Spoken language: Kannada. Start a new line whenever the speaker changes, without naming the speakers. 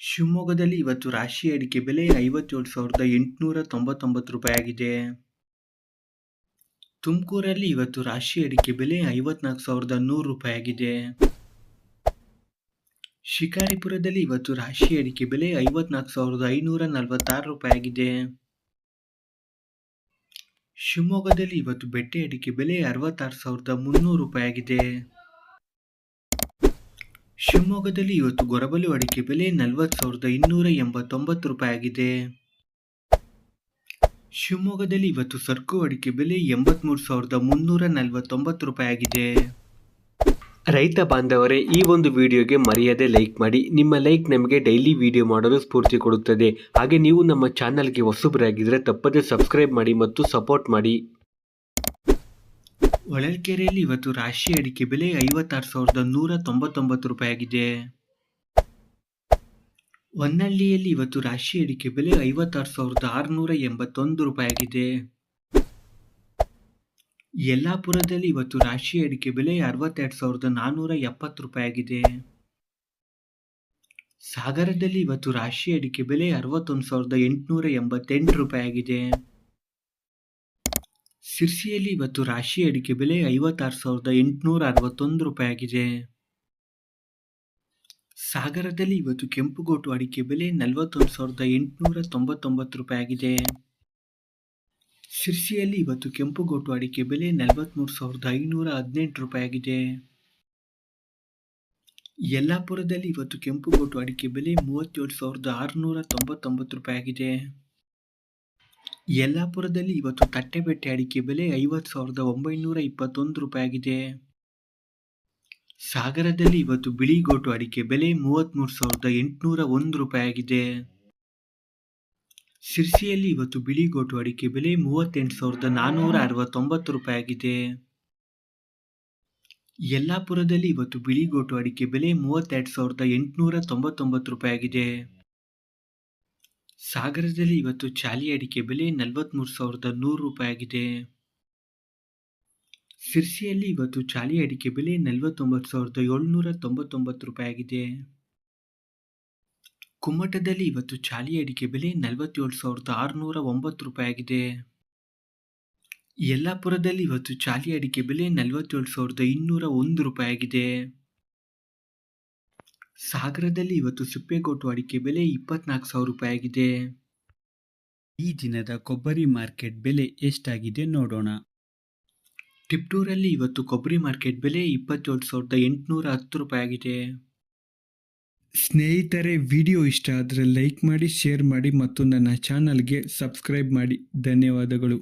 ಶಿವಮೊಗ್ಗದಲ್ಲಿ ಇವತ್ತು ರಾಶಿ ಅಡಿಕೆ ಬೆಲೆ ಐವತ್ತೇಳು ಸಾವಿರದ ಎಂಟುನೂರ ತೊಂಬತ್ತೊಂಬತ್ತು ರೂಪಾಯಿ ಆಗಿದೆ. ತುಮಕೂರಲ್ಲಿ ಇವತ್ತು ರಾಶಿ ಅಡಿಕೆ ಬೆಲೆ ಐವತ್ನಾಲ್ಕು ಸಾವಿರದ ನೂರು ರೂಪಾಯಿ ಆಗಿದೆ. ಶಿಕಾರಿಪುರದಲ್ಲಿ ಇವತ್ತು ರಾಶಿ ಅಡಿಕೆ ಬೆಲೆ ಐವತ್ನಾಲ್ಕು ಸಾವಿರದ ಐನೂರ ನಲವತ್ತಾರು ರೂಪಾಯಿ ಆಗಿದೆ. ಶಿವಮೊಗ್ಗದಲ್ಲಿ ಇವತ್ತು ಬೆಟ್ಟೆ ಅಡಿಕೆ ಬೆಲೆ ಅರವತ್ತಾರು ಸಾವಿರದ ಮುನ್ನೂರು ರೂಪಾಯಿ ಆಗಿದೆ. ಶಿವಮೊಗ್ಗದಲ್ಲಿ ಇವತ್ತು ಗೊರಬಲು ಅಡಿಕೆ ಬೆಲೆ ನಲವತ್ತು ಸಾವಿರದ ಇನ್ನೂರ ಎಂಬತ್ತೊಂಬತ್ತು ರೂಪಾಯಿ ಆಗಿದೆ. ಶಿವಮೊಗ್ಗದಲ್ಲಿ ಇವತ್ತು ಸರ್ಕು ಅಡಿಕೆ ಬೆಲೆ ಎಂಬತ್ಮೂರು ಸಾವಿರದ ಮುನ್ನೂರ ನಲವತ್ತೊಂಬತ್ತು ರೂಪಾಯಿ ಆಗಿದೆ.
ರೈತ ಬಾಂಧವರೇ, ಈ ಒಂದು ವಿಡಿಯೋಗೆ ಮರೆಯದೆ ಲೈಕ್ ಮಾಡಿ. ನಿಮ್ಮ ಲೈಕ್ ನಮಗೆ ಡೈಲಿ ವಿಡಿಯೋ ಮಾಡಲು ಸ್ಫೂರ್ತಿ ಕೊಡುತ್ತದೆ. ಹಾಗೆ ನೀವು ನಮ್ಮ ಚಾನಲ್ಗೆ ಹೊಸಬರಾಗಿದ್ದರೆ ತಪ್ಪದೇ ಸಬ್ಸ್ಕ್ರೈಬ್ ಮಾಡಿ ಮತ್ತು ಸಪೋರ್ಟ್ ಮಾಡಿ.
ಹೊಳಲ್ಕೆರೆಯಲ್ಲಿ ಇವತ್ತು ರಾಶಿ ಅಡಿಕೆ ಬೆಲೆ ಐವತ್ತಾರು ಸಾವಿರದ ನೂರ ತೊಂಬತ್ತೊಂಬತ್ತು ರೂಪಾಯಿ ಆಗಿದೆ ಹೊನ್ನಳ್ಳಿಯಲ್ಲಿ ಇವತ್ತು ರಾಶಿ ಅಡಿಕೆ ಬೆಲೆ ಐವತ್ತಾರು ಸಾವಿರದ ಆರುನೂರ ಎಂಬತ್ತೊಂದು ರೂಪಾಯಿ ಆಗಿದೆ ಯಲ್ಲಾಪುರದಲ್ಲಿ ಇವತ್ತು ರಾಶಿ ಅಡಿಕೆ ಬೆಲೆ ಅರವತ್ತೆರಡು ಸಾವಿರದ ನಾನ್ನೂರ ಎಪ್ಪತ್ತು ರೂಪಾಯಿ ಆಗಿದೆ ಸಾಗರದಲ್ಲಿ ಇವತ್ತು ರಾಶಿ ಅಡಿಕೆ ಬೆಲೆ ಅರವತ್ತೊಂದು ಸಾವಿರದ ಎಂಟುನೂರ ಎಂಬತ್ತೆಂಟು ರೂಪಾಯಿ ಆಗಿದೆ ಸಿರ್ಸಿಯಲ್ಲಿ ಇವತ್ತು ರಾಶಿ ಅಡಿಕೆ ಬೆಲೆ ಐವತ್ತಾರು ಸಾವಿರದ ಎಂಟುನೂರ ಅರವತ್ತೊಂದು ರೂಪಾಯಿ ಆಗಿದೆ ಸಾಗರದಲ್ಲಿ ಇವತ್ತು ಕೆಂಪುಗೋಟು ಅಡಿಕೆ ಬೆಲೆ ನಲವತ್ತೊಂದು ಸಾವಿರದ ಎಂಟುನೂರ ತೊಂಬತ್ತೊಂಬತ್ತು ರೂಪಾಯಿ ಆಗಿದೆ ಸಿರ್ಸಿಯಲ್ಲಿ ಇವತ್ತು ಕೆಂಪುಗೋಟು ಅಡಿಕೆ ಬೆಲೆ ನಲವತ್ತ್ಮೂರು ಸಾವಿರದ ಐನೂರ ಹದಿನೆಂಟು ರೂಪಾಯಿ ಆಗಿದೆ ಯಲ್ಲಾಪುರದಲ್ಲಿ ಇವತ್ತು ಕೆಂಪುಗೋಟು ಅಡಿಕೆ ಬೆಲೆ ಮೂವತ್ತೇಳು ಸಾವಿರದ ಆರುನೂರ ತೊಂಬತ್ತೊಂಬತ್ತು ರೂಪಾಯಿ ಆಗಿದೆ ಯಲ್ಲಾಪುರದಲ್ಲಿ ಇವತ್ತು ತಟ್ಟೆಬೆಟ್ಟೆ ಅಡಿಕೆ ಬೆಲೆ ಐವತ್ತು ಸಾವಿರದ ಒಂಬೈನೂರ ಇಪ್ಪತ್ತೊಂದು ರೂಪಾಯಿ ಆಗಿದೆ ಸಾಗರದಲ್ಲಿ ಇವತ್ತು ಬಿಳಿಗೋಟು ಅಡಿಕೆ ಬೆಲೆ ಮೂವತ್ತ್ಮೂರು ಸಾವಿರದ ಎಂಟುನೂರ ಒಂದು ರೂಪಾಯಿ ಆಗಿದೆ ಸಿರ್ಸಿಯಲ್ಲಿ ಇವತ್ತು ಬಿಳಿಗೋಟು ಅಡಿಕೆ ಬೆಲೆ ಮೂವತ್ತೆಂಟು ಸಾವಿರದ ನಾನ್ನೂರ ಅರವತ್ತೊಂಬತ್ತು ರೂಪಾಯಿ ಆಗಿದೆ ಯಲ್ಲಾಪುರದಲ್ಲಿ ಇವತ್ತು ಬಿಳಿಗೋಟು ಅಡಿಕೆ ಬೆಲೆ ಮೂವತ್ತೆರಡು ಸಾವಿರದ ಎಂಟುನೂರ ತೊಂಬತ್ತೊಂಬತ್ತು ರೂಪಾಯಿ ಆಗಿದೆ ಸಾಗರದಲ್ಲಿ ಇವತ್ತು ಚಾಲಿ ಅಡಿಕೆ ಬೆಲೆ ನಲವತ್ತ್ಮೂರು ಸಾವಿರದ ನೂರು ರೂಪಾಯಿ ಆಗಿದೆ ಸಿರ್ಸಿಯಲ್ಲಿ ಇವತ್ತು ಚಾಲಿ ಅಡಿಕೆ ಬೆಲೆ ನಲವತ್ತೊಂಬತ್ತು ಸಾವಿರದ ಏಳ್ನೂರ ತೊಂಬತ್ತೊಂಬತ್ತು ರೂಪಾಯಿ ಆಗಿದೆ ಕುಮ್ಮಟದಲ್ಲಿ ಇವತ್ತು ಚಾಲಿ ಅಡಿಕೆ ಬೆಲೆ ನಲವತ್ತೇಳು ಸಾವಿರದ ಆರುನೂರ ಒಂಬತ್ತು ರೂಪಾಯಿ ಆಗಿದೆ ಯಲ್ಲಾಪುರದಲ್ಲಿ ಇವತ್ತು ಚಾಲಿ ಅಡಿಕೆ ಬೆಲೆ ನಲವತ್ತೇಳು ಸಾವಿರದ ಇನ್ನೂರ ಒಂದು ರೂಪಾಯಿ ಆಗಿದೆ ಸಾಗರದಲ್ಲಿ ಇವತ್ತು ಸಿಪ್ಪೆಗೋಟು ಅಡಿಕೆ ಬೆಲೆ ಇಪ್ಪತ್ನಾಲ್ಕು ಸಾವಿರ ರೂಪಾಯಿ ಆಗಿದೆ.
ಈ ದಿನದ ಕೊಬ್ಬರಿ ಮಾರ್ಕೆಟ್ ಬೆಲೆ ಎಷ್ಟಾಗಿದೆ ನೋಡೋಣ.
ಟಿಪ್ಟೂರಲ್ಲಿ ಇವತ್ತು ಕೊಬ್ಬರಿ ಮಾರ್ಕೆಟ್ ಬೆಲೆ ಇಪ್ಪತ್ತೇಳು ಸಾವಿರದ ಎಂಟುನೂರ ಹತ್ತು ರೂಪಾಯಿ ಆಗಿದೆ.
ಸ್ನೇಹಿತರೆ, ವಿಡಿಯೋ ಇಷ್ಟ ಆದರೆ ಲೈಕ್ ಮಾಡಿ, ಶೇರ್ ಮಾಡಿ ಮತ್ತು ನನ್ನ ಚಾನಲ್ಗೆ ಸಬ್ಸ್ಕ್ರೈಬ್ ಮಾಡಿ. ಧನ್ಯವಾದಗಳು.